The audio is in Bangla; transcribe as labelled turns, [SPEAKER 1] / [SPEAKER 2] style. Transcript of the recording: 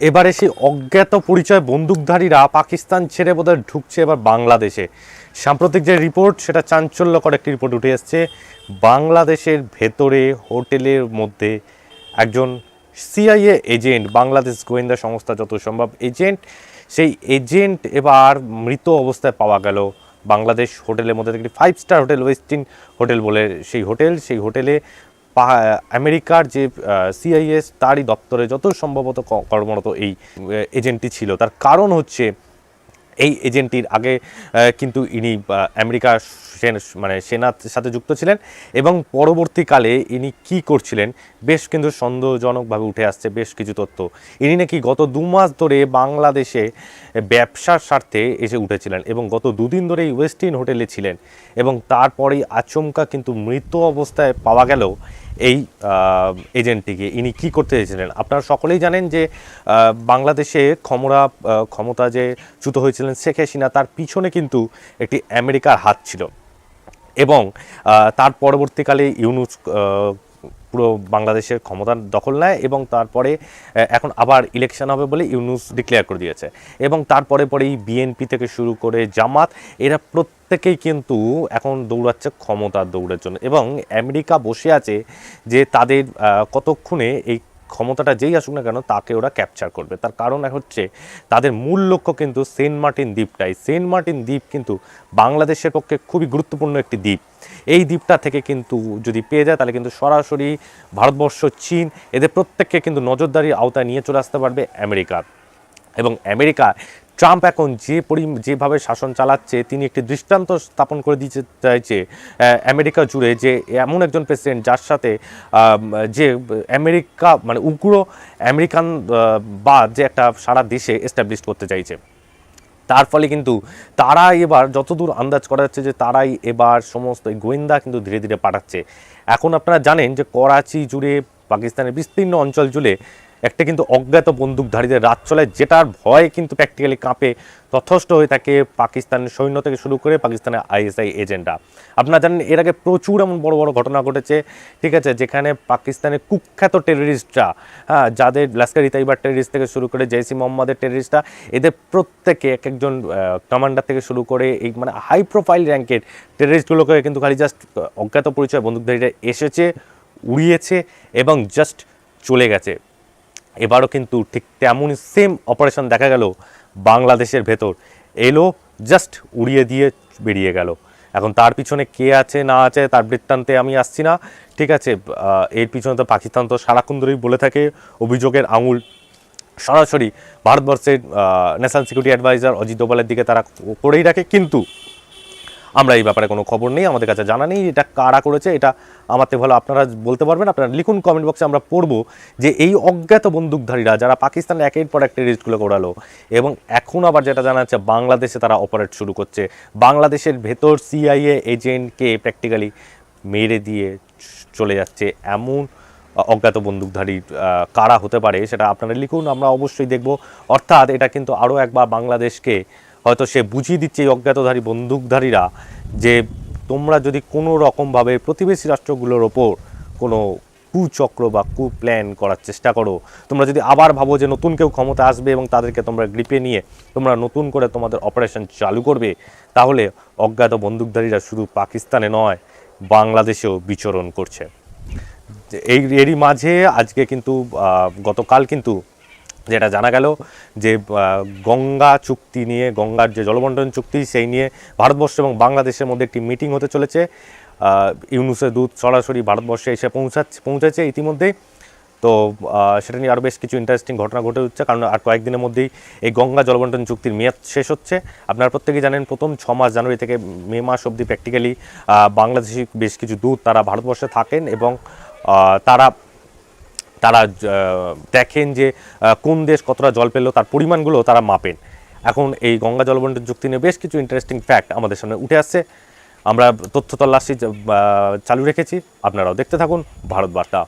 [SPEAKER 1] এবারে সেই অজ্ঞাত পরিচয় বন্দুকধারীরা পাকিস্তান ছেড়ে বোধহয় ঢুকছে এবার বাংলাদেশে। সাম্প্রতিক যে রিপোর্ট, সেটা চাঞ্চল্যকর একটি রিপোর্ট উঠে এসছে। বাংলাদেশের ভেতরে, হোটেলের মধ্যে একজন সিআইএ এজেন্ট, বাংলাদেশ গোয়েন্দা সংস্থা যত সম্ভব এজেন্ট, সেই এজেন্ট এবার মৃত অবস্থায় পাওয়া গেল। বাংলাদেশ হোটেলের মধ্যে, একটি five star hotel Westin hotel বলে সেই হোটেল, সেই হোটেলে আমেরিকার যে সিআইএস তারই দপ্তরে যত সম্ভবত কর্মরত এই এজেন্টটি ছিল। তার কারণ হচ্ছে এই এজেন্টটির আগে কিন্তু ইনি আমেরিকা সেন- মানে সেনার সাথে যুক্ত ছিলেন এবং পরবর্তীকালে ইনি কি করছিলেন, বেশ কিন্তু সন্দেহজনকভাবে উঠে আসছে বেশ কিছু তথ্য। ইনি নাকি গত দু মাস ধরে বাংলাদেশে ব্যবসার স্বার্থে এসে উঠেছিলেন এবং গত দুদিন ধরে ওয়েস্টিন হোটেলে ছিলেন এবং তারপরেই আচমকা কিন্তু মৃত অবস্থায় পাওয়া গেল এই এজেন্টটিকে ইনি কি করতে চেয়েছিলেন? আপনারা সকলেই জানেন যে বাংলাদেশে ক্ষমরা ক্ষমতা যে চ্যুত হয়েছিলেন শেখ হাসিনা, তার পিছনে কিন্তু একটি আমেরিকার হাত ছিল। এবং তার পরবর্তীকালে ইউনুস পুরো বাংলাদেশের ক্ষমতার দখল নেয় এবং তারপরে এখন আবার ইলেকশন হবে বলে ইউনুস ডিক্লেয়ার করে দিয়েছে। এবং তারপরে পরেই বিএনপি থেকে শুরু করে জামাত, এরা প্রত্যেকেই কিন্তু এখন দৌড়াচ্ছে ক্ষমতার দৌড়ের জন্য। এবং আমেরিকা বসে আছে যে তাদের কতক্ষণে এই ক্ষমতাটা যেই আসুক না কেন, তাকে ওরা ক্যাপচার করবে। তার কারণ হচ্ছে, তাদের মূল লক্ষ্য কিন্তু সেন্ট মার্টিন দ্বীপটাই। সেন্ট মার্টিন দ্বীপ কিন্তু বাংলাদেশের পক্ষে খুবই গুরুত্বপূর্ণ একটি দ্বীপ। এই দ্বীপটা থেকে কিন্তু যদি পেয়ে যায়, তাহলে কিন্তু সরাসরি ভারতবর্ষ, চীন, এদের প্রত্যেককে কিন্তু নজরদারির আওতায় নিয়ে চলে আসতে পারবে আমেরিকা। এবং আমেরিকা ট্রাম্প এখন যে পরি, যেভাবে শাসন চালাচ্ছে, তিনি একটি দৃষ্টান্ত স্থাপন করে দিতে চাইছে আমেরিকা জুড়ে যে এমন একজন প্রেসিডেন্ট যার সাথে যে আমেরিকা মানে উগ্র আমেরিকান বাদ যে একটা সারা দেশে এস্টাবলিশ করতে চাইছে। তার ফলে কিন্তু তারা এবার যতদূর আন্দাজ করা যাচ্ছে যে তারাই এবার সমস্ত গোয়েন্দা কিন্তু ধীরে ধীরে পাঠাচ্ছে। এখন আপনারা জানেন যে করাচি জুড়ে, পাকিস্তানের বিস্তীর্ণ অঞ্চল জুড়ে একটা কিন্তু অজ্ঞাত বন্দুকধারীদের রাত চলে যেটার ভয় কিন্তু প্র্যাকটিক্যালি কাঁপে, তথস্থ হয়ে থাকে পাকিস্তানের সৈন্য থেকে শুরু করে পাকিস্তানের আইএসআই এজেন্টরা। আপনারা জানেন, এর আগে প্রচুর এমন বড় বড় ঘটনা ঘটেছে, ঠিক আছে, যেখানে পাকিস্তানের কুখ্যাত টেররিস্টরা হ্যাঁ যাদের লাস্কার ইতাইবার টেররিস্ট থেকে শুরু করে জেসি মোহাম্মদের টেররিস্টরা এদের প্রত্যেকে এক একজন কমান্ডার থেকে শুরু করে এই মানে হাই প্রোফাইল র্যাঙ্কের টেররিস্টগুলোকে কিন্তু খালি জাস্ট অজ্ঞাত পরিচয় বন্দুকধারীরা এসেছে, উড়িয়েছে এবং জাস্ট চলে গেছে। এবারও কিন্তু ঠিক তেমনই সেম অপারেশন দেখা গেল বাংলাদেশের ভেতর। এলো জাস্ট উড়িয়ে দিয়ে বেরিয়ে গেল। এখন তার পিছনে কে আছে, না আছে, তার বৃত্তান্তে আমি আসছি না। ঠিক আছে এর পিছনে তো পাকিস্তান তো সারাক্ষণ ধরেই বলে থাকে অভিযোগের আঙুল। সরাসরি ভারতবর্ষের ন্যাশনাল সিকিউরিটি অ্যাডভাইজার অজিত দোভালের দিকে তারা করেই রাখে। কিন্তু আমরা এই ব্যাপারে কোনো খবর নেই, আমাদের কাছে জানা নেই এটা কারা করেছে, এটা আমার ভালো আপনারা বলতে পারবেন। আপনারা লিখুন কমেন্ট বক্সে আমরা পড়ব যে এই অজ্ঞাত বন্দুকধারীরা যারা পাকিস্তান একের পর এক টেরিস্টগুলো করালো এবং এখন আবার যেটা জানা যাচ্ছে বাংলাদেশে তারা অপারেট শুরু করছে। বাংলাদেশের ভেতর সিআইএ এজেন্টকে প্র্যাকটিক্যালি মেরে দিয়ে চলে যাচ্ছে এমন অজ্ঞাত বন্দুকধারী কারা হতে পারে সেটা আপনারা লিখুন, আমরা অবশ্যই দেখব। অর্থাৎ এটা কিন্তু আরও একবার বাংলাদেশকে হয়তো সে বুঝিয়ে দিচ্ছে এই অজ্ঞাতধারী বন্দুকধারীরা যে তোমরা যদি কোনো রকমভাবে প্রতিবেশী রাষ্ট্রগুলোর ওপর কোনো কুচক্র বা কু প্ল্যান করার চেষ্টা করো, তোমরা যদি আবার ভাবো যে নতুন কেউ ক্ষমতা আসবে এবং তাদেরকে তোমরা গ্রিপে নিয়ে তোমরা নতুন করে তোমাদের অপারেশন চালু করবে, তাহলে অজ্ঞাত বন্দুকধারীরা শুধু পাকিস্তানে নয়, বাংলাদেশেও বিচরণ করছে। এই, এরই মাঝে আজকে কিন্তু গতকাল কিন্তু যেটা জানা গেল যে গঙ্গা চুক্তি নিয়ে, গঙ্গার যে জলবন্টন চুক্তি, সেই নিয়ে ভারতবর্ষ এবং বাংলাদেশের মধ্যে একটি মিটিং হতে চলেছে। ইউনুসের দূত সরাসরি ভারতবর্ষে এসে পৌঁছাচ্ছে পৌঁছেছে ইতিমধ্যেই। তো সেটা নিয়ে আরও বেশ কিছু ইন্টারেস্টিং ঘটনা ঘটে হচ্ছে কারণ আর কয়েকদিনের মধ্যেই এই গঙ্গা জলবন্টন চুক্তির মেয়াদ শেষ হচ্ছে। আপনারা প্রত্যেকেই জানেন, প্রথম ছ মাস জানুয়ারি থেকে মে মাস অবধি প্র্যাকটিক্যালি বাংলাদেশি বেশ কিছু দূত তারা ভারতবর্ষে থাকেন এবং তারা তারা দেখেন যে কোন দেশ কতটা জল পেল, তার পরিমাণগুলো তারা মাপেন। এখন এই গঙ্গা জলবন্টন যুক্তি নিয়ে বেশ কিছু ইন্টারেস্টিং ফ্যাক্ট আমাদের সামনে উঠে আসছে। আমরা তথ্য তল্লাশি চালু রেখেছি। আপনারাও দেখতে থাকুন, ভারত বার্তা।